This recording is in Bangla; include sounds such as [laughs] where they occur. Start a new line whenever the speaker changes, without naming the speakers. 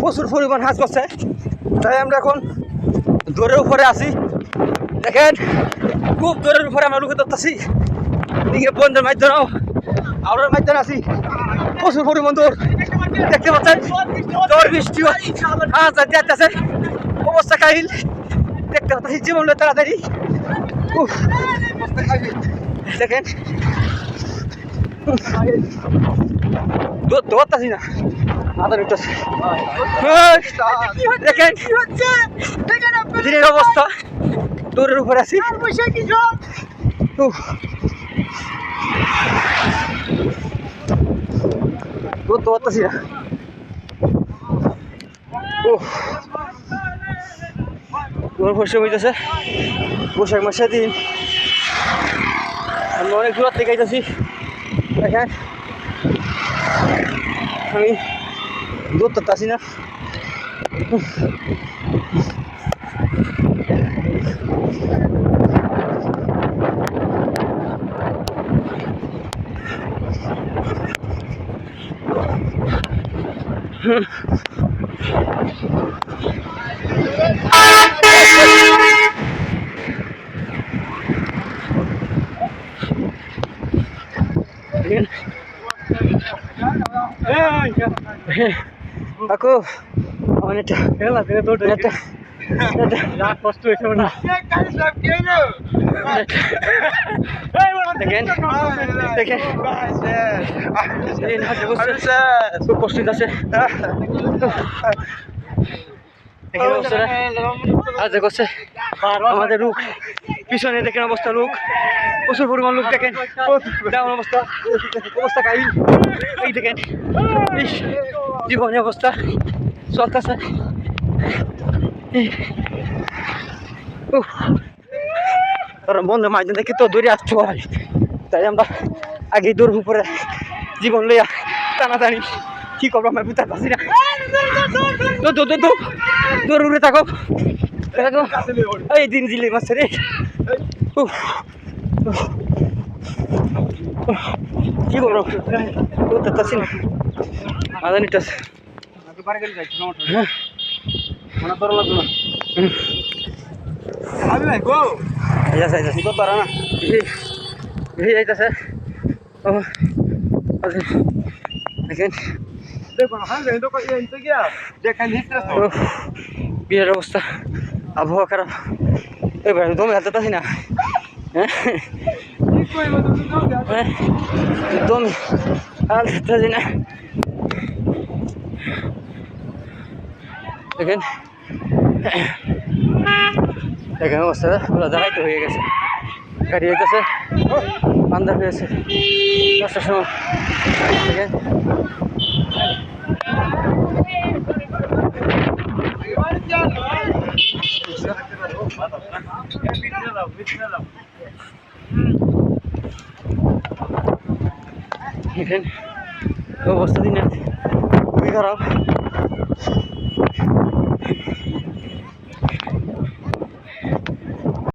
প্রচুর পরিমাণ হাঁস করছে তাই আমরা এখন দৌড়ের উপরে আছি। দেখেন, খুব দৌড়ের উপরে আমরা লুকে ধরতেছি। দিকে বন্ধের মাধ্যমেও আমরা মাধ্যমে আছি। প্রচুর পরিমাণ দৌড় দেখতে পাচ্ছেন দৌড় বৃষ্টি হাঁস যাচ্ছে অবস্থা কাহিল। দেখতে পাচ্ছি জীবন তাড়াতাড়ি। দেখেন দৌড়তাছি না। আদর উঠতেছে দেখেন। দিনের অবস্থা। দৌড়ের উপরে আছি। দৌড় দৌড়তাছি না। তোমার পরিশ্রম হইতেছে। বৈশাখ মাসে দিন। আমি অনেক দূর থেকে আইতেছি। দেখেন আমি দূর তো আসি না দেখেন [laughs] কাকু অনেকটা অনেকটা
কষ্ট হয়েছে না?
দেখেন। দেখেন। এই নাচে বসছে খুব কষ্ট আছে দেখেন আজ করছে আমাদের লোক পিছনে দেখেন অবস্থা লোক প্রচুর পরিমাণ লোক দেখেন তেমন অবস্থা অবস্থা কাহিল এই দেখেন জীবনী অবস্থা চলতেছে কারণ বন্ধু মাঝখান থেকে তো দৌড়ে আসতে হয় তাই আমরা আগে দৌড় উপরে জীবন লইয়া টানাটানি কি করব আমরা বুঝতে পারছি না দৌড় দৌড় দৌড় দৌড় উড়ে থাকো এই দিন জিলে মাছ রে। কি বুঝতে পারছি না আদানি টাস হ্যাঁ হুম।
আমি ভাই গো
যাইতাছে আচ্ছা।
হ্যাঁ
অবস্থা আবহাওয়া খারাপ এবার দমে হাতে তাছি না। হ্যাঁ? হ্যাঁ? দমে হাল তাছি না। দেখেন। দেখেন অবস্থা, পুরো দেখাইতে হয়ে গেছে। গাড়ি হইতেছে আন্দার হয়েছে দশটার সময়। দেখেন। দেখেন অবস্থা দিনের খুবই খারাপ।